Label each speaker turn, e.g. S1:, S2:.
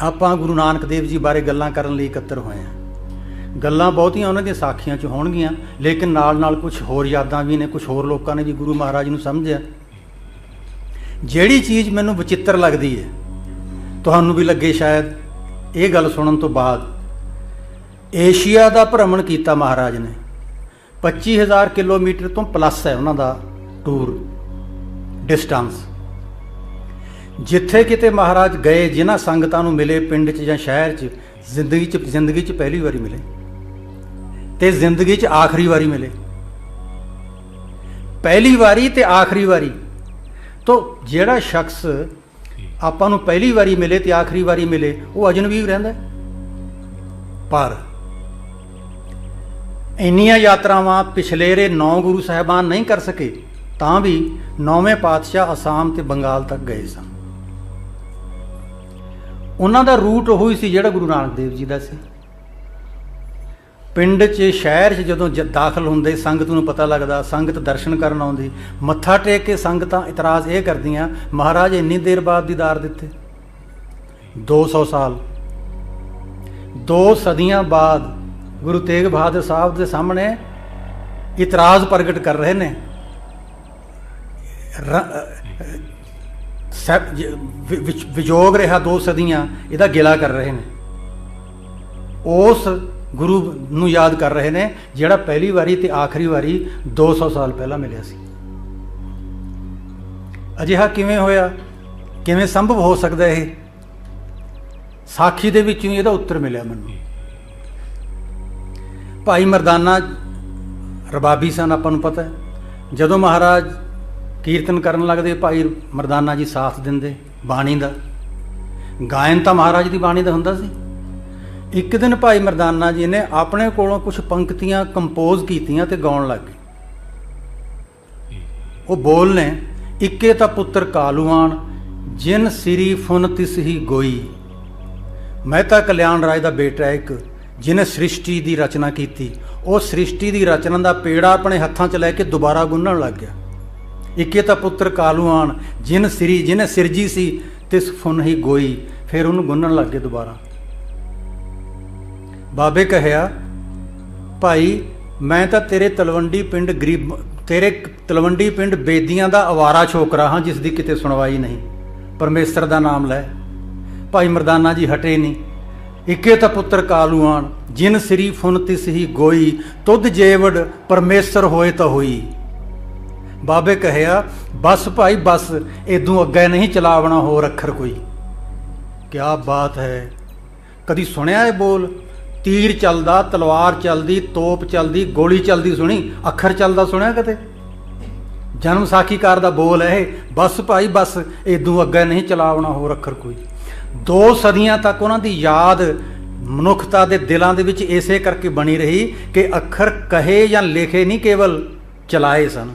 S1: ਆਪਾਂ ਗੁਰੂ ਨਾਨਕ ਦੇਵ ਜੀ ਬਾਰੇ ਗੱਲਾਂ ਕਰਨ ਲਈ ਇਕੱਤਰ ਹੋਏ ਹਾਂ। ਗੱਲਾਂ ਬਹੁਤੀਆਂ ਉਹਨਾਂ ਦੀਆਂ ਸਾਖੀਆਂ 'ਚ ਹੋਣਗੀਆਂ, ਲੇਕਿਨ ਨਾਲ-ਨਾਲ ਕੁਝ ਹੋਰ ਯਾਦਾਂ ਵੀ ਨੇ ਕੁਝ ਹੋਰ ਲੋਕਾਂ ਨੇ ਵੀ ਗੁਰੂ ਮਹਾਰਾਜ ਨੂੰ ਸਮਝਿਆ। ਜਿਹੜੀ ਚੀਜ਼ ਮੈਨੂੰ ਵਿਚਿੱਤਰ ਲੱਗਦੀ ਹੈ, ਤੁਹਾਨੂੰ ਵੀ ਲੱਗੇ ਸ਼ਾਇਦ ਇਹ ਗੱਲ ਸੁਣਨ ਤੋਂ ਬਾਅਦ, ਏਸ਼ੀਆ ਦਾ ਭ੍ਰਮਣ ਕੀਤਾ ਮਹਾਰਾਜ ਨੇ। 25000 ਕਿਲੋਮੀਟਰ ਤੋਂ ਪਲੱਸ ਹੈ ਉਹਨਾਂ ਦਾ ਟੂਰ ਡਿਸਟੈਂਸ ਜਿੱਥੇ ਕਿਤੇ ਮਹਾਰਾਜ ਗਏ, ਜਿਨ੍ਹਾਂ ਸੰਗਤਾਂ ਨੂੰ ਮਿਲੇ ਪਿੰਡ 'ਚ ਜਾਂ ਸ਼ਹਿਰ 'ਚ, ਜ਼ਿੰਦਗੀ 'ਚ ਜ਼ਿੰਦਗੀ 'ਚ ਪਹਿਲੀ ਵਾਰੀ ਮਿਲੇ ਤੇ ਜ਼ਿੰਦਗੀ 'ਚ ਆਖਰੀ ਵਾਰੀ ਮਿਲੇ। ਪਹਿਲੀ ਵਾਰੀ ਤੇ ਆਖਰੀ ਵਾਰੀ। ਤੋਂ ਜਿਹੜਾ ਸ਼ਖਸ ਆਪਾਂ ਨੂੰ ਪਹਿਲੀ ਵਾਰੀ ਮਿਲੇ ਤੇ ਆਖਰੀ ਵਾਰੀ ਮਿਲੇ, ਉਹ ਅਜਨਬੀ ਰਹਿੰਦਾ ਪਰ ਇੰਨੀਆਂ ਯਾਤਰਾਵਾਂ ਪਿਛਲੇਰੇ ਨੌ ਗੁਰੂ ਸਾਹਿਬਾਨ ਨਹੀਂ ਕਰ ਸਕੇ, ਤਾਂ ਵੀ ਨੌਵੇਂ ਪਾਤਸ਼ਾਹ ਅਸਾਮ ਤੇ ਬੰਗਾਲ ਤੱਕ ਗਏ ਸਨ। ਉਹਨਾਂ ਦਾ ਰੂਟ ਉਹ ਹੀ ਸੀ ਜਿਹੜਾ ਗੁਰੂ ਨਾਨਕ ਦੇਵ ਜੀ ਦਾ ਸੀ। ਪਿੰਡ 'ਚ, ਸ਼ਹਿਰ 'ਚ ਜਦੋਂ ਜ- ਦਾਖਲ ਹੁੰਦੇ, ਸੰਗਤ ਨੂੰ ਪਤਾ ਲੱਗਦਾ, ਸੰਗਤ ਦਰਸ਼ਨ ਕਰਨ ਆਉਂਦੀ, ਮੱਥਾ ਟੇਕ ਕੇ ਸੰਗਤਾਂ ਇਤਰਾਜ਼ ਇਹ ਕਰਦੀਆਂ, ਮਹਾਰਾਜ ਇੰਨੀ ਦੇਰ ਬਾਅਦ ਦੀਦਾਰ ਦਿੱਤੇ। 200 ਸਾਲ। ਦੋ ਸਦੀਆਂ ਬਾਅਦ ਗੁਰੂ ਤੇਗ ਬਹਾਦਰ ਸਾਹਿਬ ਦੇ ਸਾਹਮਣੇ ਇਤਰਾਜ਼ ਪ੍ਰਗਟ ਕਰ ਰਹੇ ਨੇ। ਰ- ਵਿਜੋਗ ਰਿਹਾ ਦੋ ਸਦੀਆਂ, ਇਹਦਾ ਗਿਲਾ ਕਰ ਰਹੇ ਨੇ। ਉਸ ਗੁਰੂ ਨੂੰ ਯਾਦ ਕਰ ਰਹੇ ਨੇ, ਜਿਹੜਾ ਪਹਿਲੀ ਵਾਰੀ ਤੇ ਆਖਰੀ ਵਾਰੀ 200 ਸਾਲ ਪਹਿਲਾਂ ਮਿਲਿਆ ਸੀ। ਅਜਿਹਾ ਕਿਵੇਂ ਹੋਇਆ? ਕਿਵੇਂ ਸੰਭਵ ਹੋ ਸਕਦਾ ਇਹ? ਸਾਖੀ ਦੇ ਵਿੱਚੋਂ ਹੀ ਇਹਦਾ ਉੱਤਰ ਮਿਲਿਆ ਮੈਨੂੰ। ਭਾਈ ਮਰਦਾਨਾ ਰਬਾਬੀ ਸਨ, ਆਪਾਂ ਨੂੰ ਪਤਾ ਹੈ। ਜਦੋਂ ਮਹਾਰਾਜ ਕੀਰਤਨ ਕਰਨ ਲੱਗਦੇ ਭਾਈ ਮਰਦਾਨਾ ਜੀ ਸਾਥ ਦਿੰਦੇ, ਬਾਣੀ ਦਾ। ਗਾਇਨ ਤਾਂ ਮਹਾਰਾਜ ਦੀ ਬਾਣੀ ਦਾ ਹੁੰਦਾ ਸੀ। ਇੱਕ ਦਿਨ ਭਾਈ ਮਰਦਾਨਾ ਜੀ ਨੇ ਆਪਣੇ ਕੋਲੋਂ ਕੁਝ ਪੰਕਤੀਆਂ ਕੰਪੋਜ਼ ਕੀਤੀਆਂ ਤੇ ਗਾਉਣ ਲੱਗ ਗਏ। ਉਹ ਬੋਲ ਨੇ, ਇੱਕੇ ਤਾਂ ਪੁੱਤਰ ਕਾਲੂਆਣ, ਜਿਨ ਸਿਰੀ ਫੁਨ ਤਿਸ ਹੀ ਗੋਈ। ਮਹਿਤਾ ਕਲਿਆਣ ਰਾਜ ਦਾ ਬੇਟਾ ਇੱਕ ਜਿਹਨੇ ਸ੍ਰਿਸ਼ਟੀ ਦੀ ਰਚਨਾ ਕੀਤੀ। ਉਹ ਸ੍ਰਿਸ਼ਟੀ ਦੀ ਰਚਨਾ ਦਾ ਪੇੜਾ ਆਪਣੇ ਹੱਥਾਂ 'ਚ ਲੈ ਕੇ ਦੁਬਾਰਾ ਗੁੰਨਣ ਲੱਗ ਗਿਆ। ਇੱਕੇ ਤਾਂ ਪੁੱਤਰ ਕਾਲੂਆਣ ਜਿਨ ਸ੍ਰੀ ਜਿਹਨੇ ਸਿਰਜੀ ਸੀ, ਤਿਸ ਫੁਨ ਹੀ ਗੋਈ, ਫਿਰ ਉਹਨੂੰ ਗੁੰਨਣ ਲੱਗ ਗਏ ਦੁਬਾਰਾ। ਬਾਬੇ ਕਹਿਆ, ਭਾਈ, ਮੈਂ ਤਾਂ ਤੇਰੇ ਤਲਵੰਡੀ ਪਿੰਡ ਗਰੀਬ, ਤੇਰੇ ਤਲਵੰਡੀ ਪਿੰਡ ਬੇਦੀਆਂ ਦਾ ਅਵਾਰਾ ਛੋਕਰਾ ਹਾਂ, ਜਿਸ ਦੀ ਕਿਤੇ ਸੁਣਵਾਈ ਨਹੀਂ। ਪਰਮੇਸ਼ਰ ਦਾ ਨਾਮ ਲੈ। ਭਾਈ ਮਰਦਾਨਾ ਜੀ ਹਟੇ ਨਹੀਂ। ਇੱਕੇ ਤਾਂ ਪੁੱਤਰ ਕਾਲੂਆਣ ਜਿਨ ਸ੍ਰੀ ਫੁਨ ਤਿਸ ਹੀ ਗੋਈ, ਤੁਧ ਜੇਵੜ ਪਰਮੇਸ਼ਰ ਹੋਏ ਤਾਂ ਹੋਈ। ਬਾਬੇ ਕਹਿਆ, ਬਸ ਭਾਈ, ਬਸ ਇਦੋਂ ਅੱਗੇ ਨਹੀਂ ਚਲਾਵਣਾ ਹੋਰ ਅੱਖਰ ਕੋਈ। ਕਿਆ ਬਾਤ ਹੈ। ਕਦੀ ਸੁਣਿਆ ਇਹ ਬੋਲ? ਤੀਰ ਚੱਲਦਾ, ਤਲਵਾਰ ਚੱਲਦੀ, ਤੋਪ ਚੱਲਦੀ, ਗੋਲੀ ਚੱਲਦੀ ਸੁਣੀ, ਅੱਖਰ ਚੱਲਦਾ ਸੁਣਿਆ ਕਦੇ ਜਨਮ ਸਾਖੀਕਾਰ ਦਾ ਬੋਲ ਹੈ ਇਹ, ਬਸ ਭਾਈ, ਬਸ ਇਦੋਂ ਅੱਗੇ ਨਹੀਂ ਚਲਾਵਣਾ ਹੋਰ ਅੱਖਰ ਕੋਈ। ਦੋ ਸਦੀਆਂ ਤੱਕ ਉਹਨਾਂ ਦੀ ਯਾਦ ਮਨੁੱਖਤਾ ਦੇ ਦਿਲਾਂ ਦੇ ਵਿੱਚ ਇਸੇ ਕਰਕੇ ਬਣੀ ਰਹੀ ਕਿ ਅੱਖਰ ਕਹੇ ਜਾਂ ਲਿਖੇ ਨਹੀਂ ਕੇਵਲ ਚਲਾਏ ਸਨ।